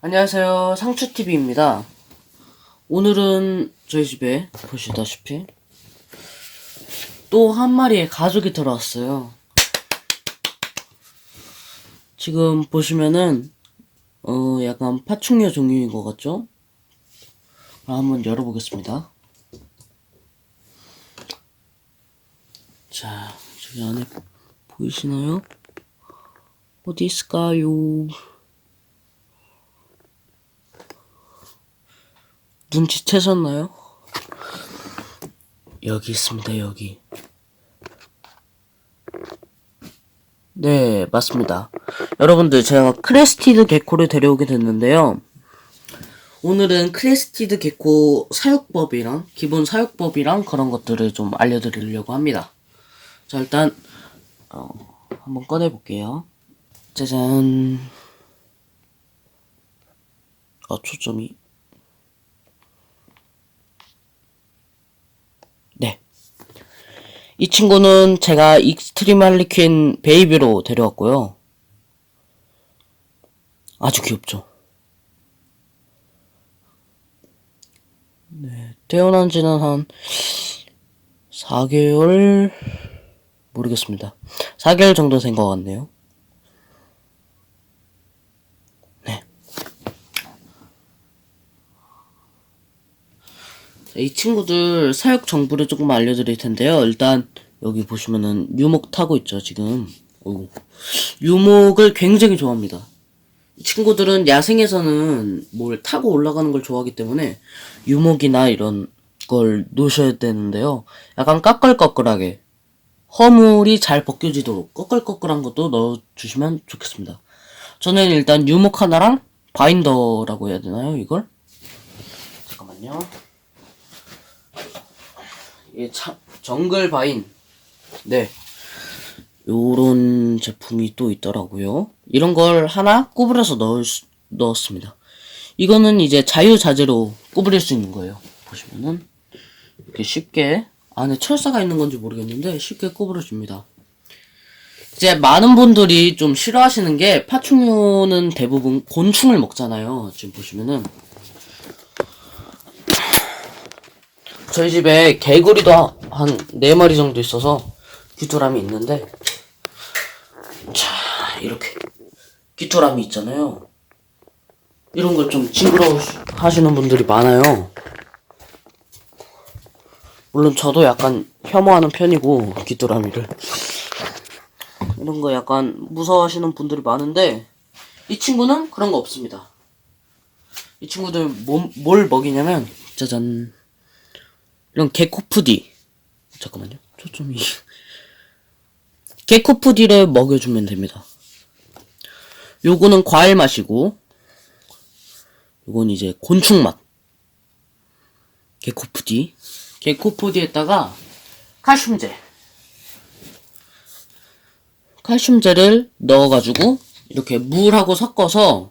안녕하세요. 상추TV입니다. 오늘은 저희 집에 보시다시피 또 한 마리의 가족이 들어왔어요. 지금 보시면은 어 약간 파충류 종류인 것 같죠? 한번 열어보겠습니다. 자, 저기 안에 보이시나요? 어디 있을까요? 눈치채셨나요? 여기 있습니다, 여기. 네, 맞습니다. 여러분들, 제가 크레스티드 개코를 데려오게 됐는데요. 오늘은 크레스티드 개코 사육법이랑, 기본 사육법이랑 그런 것들을 좀 알려드리려고 합니다. 자, 일단, 어, 한번 꺼내볼게요. 짜잔. 아, 초점이. 네. 이 친구는 제가 익스트림 할리퀸 베이비로 데려왔고요. 아주 귀엽죠? 네. 태어난 지는 한 4개월, 모르겠습니다. 4개월 정도 된 것 같네요. 이 친구들 사육 정보를 조금 알려드릴 텐데요. 일단 여기 보시면은 유목 타고 있죠 지금. 어이구. 유목을 굉장히 좋아합니다. 이 친구들은 야생에서는 뭘 타고 올라가는 걸 좋아하기 때문에 유목이나 이런 걸 놓으셔야 되는데요. 약간 까끌까끌하게 허물이 잘 벗겨지도록 꺼끌꺼끌한 것도 넣어주시면 좋겠습니다. 저는 일단 유목 하나랑 바인더라고 해야 되나요 이걸? 잠깐만요. 이 참, 정글 바인. 네. 요런 제품이 또 있더라고요. 이런 걸 하나 구부려서 넣을 수, 넣었습니다. 이거는 이제 자유자재로 구부릴 수 있는 거예요. 보시면은 이렇게 쉽게 안에 철사가 있는 건지 모르겠는데 쉽게 구부려줍니다. 이제 많은 분들이 좀 싫어하시는 게 파충류는 대부분 곤충을 먹잖아요. 지금 보시면은 저희 집에 개구리도 한 네 마리 정도 있어서 귀뚜라미 있는데 자 이렇게 귀뚜라미 있잖아요. 이런 걸 좀 징그러워 하시는 분들이 많아요. 물론 저도 약간 혐오하는 편이고 귀뚜라미를. 이런 거 약간 무서워하시는 분들이 많은데 이 친구는 그런 거 없습니다. 이 친구들 뭐, 뭘 먹이냐면 짜잔 이런 개코푸디. 잠깐만요. 초점이 개코푸디를 먹여주면 됩니다. 요거는 과일 맛이고 요건 이제 곤충 맛. 개코푸디. 개코푸디에다가 칼슘제. 칼슘제를 넣어가지고 이렇게 물하고 섞어서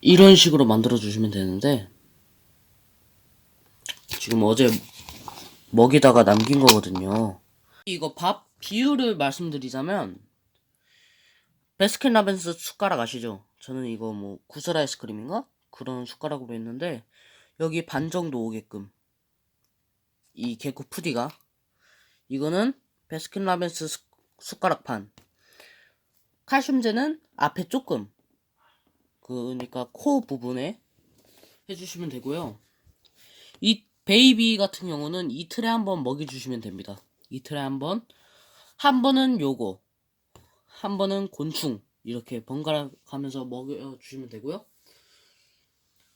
이런 식으로 만들어 주시면 되는데 지금 어제 먹이다가 남긴 거거든요. 이거 밥 비율을 말씀드리자면 베스킨라빈스 숟가락 아시죠? 저는 이거 뭐 구슬 아이스크림인가 그런 숟가락으로 했는데 여기 반 정도 오게끔 이 개코 푸디가 이거는 베스킨라빈스 숟- 숟가락 반 칼슘제는 앞에 조금 그러니까 코 부분에 해주시면 되고요. 이 베이비 같은 경우는 이틀에 한 번 먹여주시면 됩니다. 이틀에 한 번. 한 번은 요거. 한 번은 곤충. 이렇게 번갈아 가면서 먹여주시면 되고요.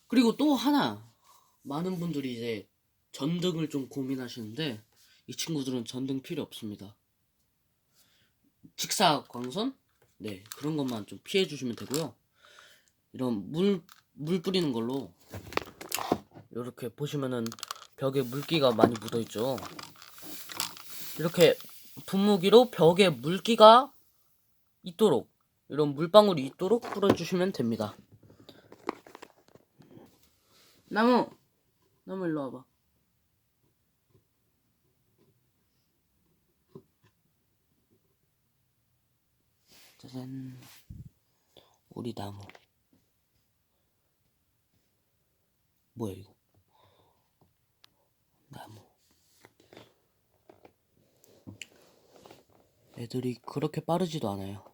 그리고 또 하나. 많은 분들이 이제 전등을 좀 고민하시는데, 이 친구들은 전등 필요 없습니다. 직사광선? 네, 그런 것만 좀 피해 주시면 되고요. 이런 물, 물 뿌리는 걸로 이렇게 보시면은 벽에 물기가 많이 묻어 있죠. 이렇게 분무기로 벽에 물기가 있도록 이런 물방울이 있도록 뿌려주시면 됩니다. 나무, 나무 일로 와봐. 짜잔, 우리 나무. 뭐야 이거? 나무. 애들이 그렇게 빠르지도 않아요.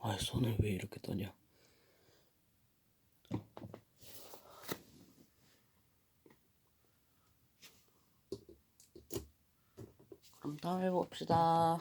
아, 손을 왜 이렇게 떠냐? 그럼 다음에 봅시다.